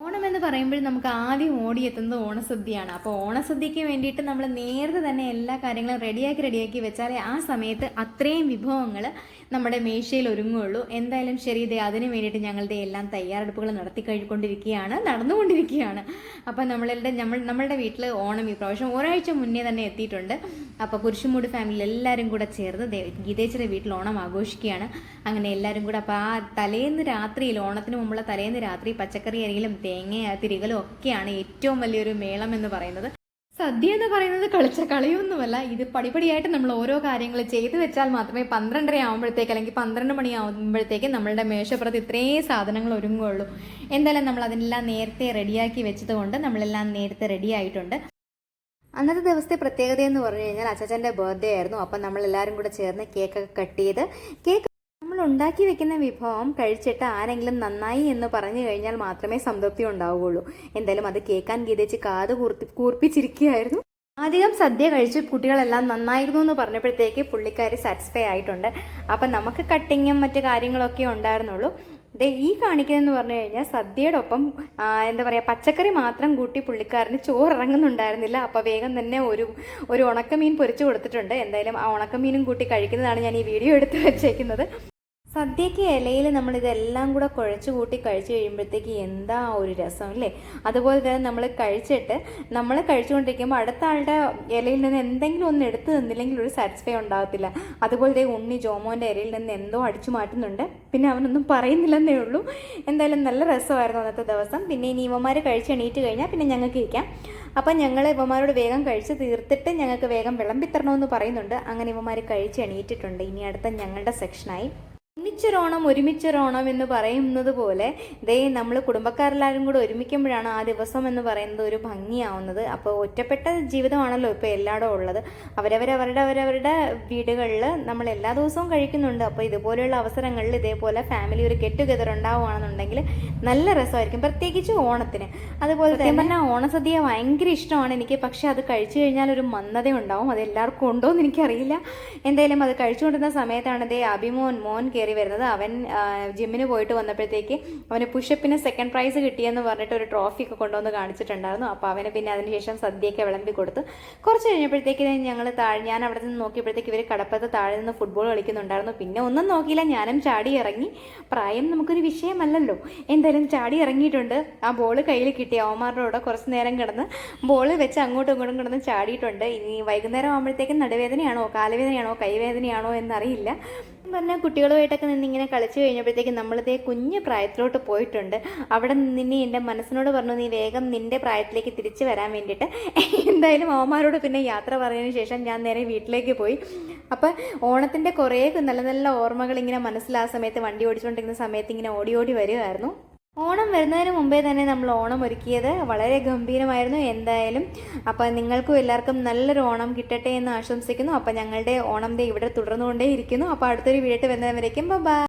ഓണം എന്ന് പറയുമ്പോൾ നമുക്ക് ആദ്യം ഓടിയെത്തുന്നത് ഓണസദ്യയാണ്. അപ്പോൾ ഓണസദ്യയ്ക്ക് വേണ്ടിയിട്ട് നമ്മൾ നേരത്തെ തന്നെ എല്ലാ കാര്യങ്ങളും റെഡിയാക്കി റെഡിയാക്കി വെച്ചാലേ ആ സമയത്ത് അത്രയും വിഭവങ്ങൾ നമ്മുടെ മേശയിൽ ഒരുങ്ങുള്ളൂ എന്തായാലും ശരി ഇതേ അതിന് വേണ്ടിയിട്ട് ഞങ്ങളുടെ എല്ലാം തയ്യാറെടുപ്പുകൾ നടത്തി കഴിഞ്ഞുകൊണ്ടിരിക്കുകയാണ് നടന്നുകൊണ്ടിരിക്കുകയാണ്. അപ്പോൾ നമ്മളുടെ നമ്മൾ നമ്മളുടെ വീട്ടിൽ ഓണം ഈ പ്രാവശ്യം ഒരാഴ്ച മുന്നേ തന്നെ എത്തിയിട്ടുണ്ട്. അപ്പോൾ കുരിശുമൂട് ഫാമിലി എല്ലാവരും കൂടെ ചേർന്ന് ഗീതേച്ചിയുടെ വീട്ടിൽ ഓണം ആഘോഷിക്കുകയാണ്. അങ്ങനെ എല്ലാവരും കൂടെ അപ്പോൾ ആ തലേന്ന് രാത്രിയിൽ ഓണത്തിന് മുമ്പുള്ള തലേന്ന് രാത്രി പച്ചക്കറി അരികളും തേങ്ങ തിരികലും ഒക്കെയാണ് ഏറ്റവും വലിയൊരു മേളം എന്ന് പറയുന്നത്. സദ്യ എന്ന് പറയുന്നത് കളിച്ച കളിയൊന്നുമല്ല. ഇത് പടിപടിയായിട്ട് നമ്മൾ ഓരോ കാര്യങ്ങൾ ചെയ്തു വെച്ചാൽ മാത്രമേ പന്ത്രണ്ടര ആകുമ്പോഴത്തേക്ക് അല്ലെങ്കിൽ പന്ത്രണ്ട് മണി ആകുമ്പോഴത്തേക്ക് നമ്മളുടെ മേശപ്പുറത്ത് ഇത്രയും സാധനങ്ങൾ ഒരുങ്ങുകയുള്ളൂ. എന്തായാലും നമ്മൾ അതിനെല്ലാം നേരത്തെ റെഡിയാക്കി വെച്ചത് കൊണ്ട് നമ്മളെല്ലാം നേരത്തെ റെഡി ആയിട്ടുണ്ട്. അന്നത്തെ ദിവസത്തെ പ്രത്യേകത എന്ന് പറഞ്ഞു കഴിഞ്ഞാൽ അച്ചാച്ചന്റെ ബർത്ത്ഡേ ആയിരുന്നു. അപ്പം നമ്മൾ എല്ലാവരും കൂടെ ചേർന്ന് കേക്കൊക്കെ കട്ട് ചെയ്ത് കേക്ക് ഉണ്ടാക്കി വെക്കുന്ന വിഭവം കഴിച്ചിട്ട് ആരെങ്കിലും നന്നായി എന്ന് പറഞ്ഞു കഴിഞ്ഞാൽ മാത്രമേ സംതൃപ്തി ഉണ്ടാവുകയുള്ളൂ. എന്തായാലും അത് കേൾക്കാൻ ഗീതച്ച് കാത് കൂർത്തി കൂർപ്പിച്ചിരിക്കുകയായിരുന്നു. അധികം സദ്യ കഴിച്ച് കുട്ടികളെല്ലാം നന്നായിരുന്നു എന്ന് പറഞ്ഞപ്പോഴത്തേക്ക് പുള്ളിക്കാർ സാറ്റിസ്ഫൈ ആയിട്ടുണ്ട്. അപ്പം നമുക്ക് കട്ടിങ്ങും മറ്റു കാര്യങ്ങളൊക്കെ ഉണ്ടായിരുന്നുള്ളൂ. ദേ ഈ കാണിക്കുന്നതെന്ന് പറഞ്ഞു കഴിഞ്ഞാൽ സദ്യയുടെ ഒപ്പം എന്താ പറയുക പച്ചക്കറി മാത്രം കൂട്ടി പുള്ളിക്കാരന് ചോറ് ഇറങ്ങുന്നുണ്ടായിരുന്നില്ല അപ്പോൾ വേഗം തന്നെ ഒരു ഒരു ഉണക്കമീൻ പൊരിച്ചു കൊടുത്തിട്ടുണ്ട്. എന്തായാലും ആ ഉണക്കമീനും കൂട്ടി കഴിക്കുന്നതാണ് ഞാൻ ഈ വീഡിയോ എടുത്ത് വെച്ചേക്കുന്നത്. സദ്യക്ക് ഇലയിൽ നമ്മൾ ഇതെല്ലാം കൂടെ കുഴച്ച് കൂട്ടി കഴിച്ചു കഴിയുമ്പോഴത്തേക്ക് എന്താ ഒരു രസം അല്ലേ? അതുപോലെ തന്നെ നമ്മൾ കഴിച്ചിട്ട് നമ്മൾ കഴിച്ചുകൊണ്ടിരിക്കുമ്പോൾ അടുത്ത ആളുടെ ഇലയിൽ നിന്ന് എന്തെങ്കിലും ഒന്ന് എടുത്തു തന്നില്ലെങ്കിൽ ഒരു സാറ്റിസ്ഫൈ ഉണ്ടാകത്തില്ല. അതുപോലെ ഉണ്ണി ജോമോന്റെ ഇലയിൽ നിന്ന് എന്തോ അടിച്ചു മാറ്റുന്നുണ്ട്. പിന്നെ അവനൊന്നും പറയുന്നില്ലെന്നേ ഉള്ളൂ. എന്തായാലും നല്ല രസമായിരുന്നു അന്നത്തെ ദിവസം. പിന്നെ ഇനി ഇവന്മാർ കഴിച്ച് എണീറ്റ് കഴിഞ്ഞാൽ പിന്നെ ഞങ്ങൾക്ക് ഇരിക്കാം. അപ്പം ഞങ്ങൾ ഇവന്മാരോട് വേഗം കഴിച്ച് തീർത്തിട്ട് ഞങ്ങൾക്ക് വേഗം വിളമ്പിത്തരണമെന്ന് പറയുന്നുണ്ട്. അങ്ങനെ ഇവന്മാർ കഴിച്ച് എണീറ്റിട്ടുണ്ട്. ഇനി അടുത്ത ഞങ്ങളുടെ സെക്ഷനായി ഒന്നിച്ചൊരോണം ഒരുമിച്ചൊരോണം എന്ന് പറയുന്നത് പോലെ ദേ നമ്മൾ കുടുംബക്കാരെല്ലാവരും കൂടെ ഒരുമിക്കുമ്പോഴാണ് ആ ദിവസം എന്ന് പറയുന്നത് ഒരു ഭംഗിയാവുന്നത്. അപ്പോൾ ഒറ്റപ്പെട്ട ജീവിതമാണല്ലോ ഇപ്പോൾ എല്ലായിടും ഉള്ളത്. അവരവരവരുടെ അവരവരുടെ വീടുകളിൽ നമ്മൾ എല്ലാ ദിവസവും കഴിക്കുന്നുണ്ട്. അപ്പോൾ ഇതുപോലെയുള്ള അവസരങ്ങളിൽ ഇതേപോലെ ഫാമിലി ഒരു ഗെറ്റ് ടുഗെദർ ഉണ്ടാവുകയാണെന്നുണ്ടെങ്കിൽ നല്ല രസമായിരിക്കും. പ്രത്യേകിച്ച് ഓണത്തിന്. അതുപോലെ തന്നെ പറഞ്ഞാൽ ഓണസദ്യ ഭയങ്കര ഇഷ്ടമാണ് എനിക്ക്. പക്ഷേ അത് കഴിച്ചു കഴിഞ്ഞാൽ ഒരു മന്ദത ഉണ്ടാവും അത് എല്ലാവർക്കും ഉണ്ടോ എന്ന് എനിക്കറിയില്ല. എന്തായാലും അത് കഴിച്ചുകൊണ്ടിരുന്ന സമയത്താണ് ദേ അഭിമോൻ മോൻ കയറി വരുന്നത്. അവൻ ജിമ്മിന് പോയിട്ട് വന്നപ്പോഴത്തേക്ക് അവന് പുഷപ്പിന് സെക്കൻഡ് പ്രൈസ് കിട്ടിയെന്ന് പറഞ്ഞിട്ട് ഒരു ട്രോഫി ഒക്കെ കൊണ്ടുവന്ന് കാണിച്ചിട്ടുണ്ടായിരുന്നു. അപ്പോൾ അവന് പിന്നെ അതിനുശേഷം സദ്യയൊക്കെ വിളമ്പി കൊടുത്തു. കുറച്ച് കഴിഞ്ഞപ്പോഴത്തേക്ക് ഞങ്ങൾ താഴെ ഞാൻ അവിടെ നിന്ന് നോക്കിയപ്പോഴത്തേക്ക് ഇവർ കടപ്പത്ത് താഴെ നിന്ന് ഫുട്ബോൾ കളിക്കുന്നുണ്ടായിരുന്നു. പിന്നെ ഒന്നും നോക്കിയില്ല. ഞാനും ചാടി ഇറങ്ങി. പ്രായം നമുക്കൊരു വിഷയമല്ലല്ലോ. എന്തായാലും ചാടി ഇറങ്ങിയിട്ടുണ്ട്. ആ ബോൾ കയ്യിൽ കിട്ടി. അവന്മാരുടെ കൂടെ കുറച്ച് നേരം കിടന്ന് ബോൾ വെച്ച് അങ്ങോട്ടും ഇങ്ങോട്ടും കിടന്ന് ചാടിയിട്ടുണ്ട്. ഇനി വൈകുന്നേരം ആകുമ്പോഴത്തേക്കും നടുവേദനയാണോ കാലുവേദനയാണോ കൈവേദനയാണോ എന്നറിയില്ല. പറഞ്ഞാൽ കുട്ടികളുമായിട്ടൊക്കെ നിന്ന് ഇങ്ങനെ കളിച്ചു കഴിഞ്ഞപ്പോഴത്തേക്ക് നമ്മളിതേ കുഞ്ഞ് പ്രായത്തിലോട്ട് പോയിട്ടുണ്ട്. അവിടെ നിന്ന് എന്റെ മനസ്സിനോട് പറഞ്ഞു നീ വേഗം നിന്റെ പ്രായത്തിലേക്ക് തിരിച്ചു വരാൻ വേണ്ടിയിട്ട് എന്തായാലും അവന്മാരോട് പിന്നെ യാത്ര പറഞ്ഞതിന് ശേഷം ഞാൻ നേരെ വീട്ടിലേക്ക് പോയി. അപ്പം ഓണത്തിന്റെ കുറേ നല്ല നല്ല ഓർമ്മകൾ ഇങ്ങനെ മനസ്സിലാ സമയത്ത് വണ്ടി ഓടിച്ചുകൊണ്ടിരിക്കുന്ന സമയത്ത് ഇങ്ങനെ ഓടി ഓടി വരുമായിരുന്നു ഓണം വരുന്നതിന് മുമ്പേ തന്നെ നമ്മൾ ഓണം ഒരുക്കിയത് വളരെ ഗംഭീരമായിരുന്നു എന്തായാലും. അപ്പം നിങ്ങൾക്കും എല്ലാവർക്കും നല്ലൊരു ഓണം കിട്ടട്ടെ എന്ന് ആശംസിക്കുന്നു. അപ്പം ഞങ്ങളുടെ ഓണം ദേ ഇവിടെ തുടർന്നുകൊണ്ടേ ഇരിക്കുന്നു അപ്പോൾ അടുത്തൊരു വീഡിയോ വരുന്നവരേക്കും ബൈ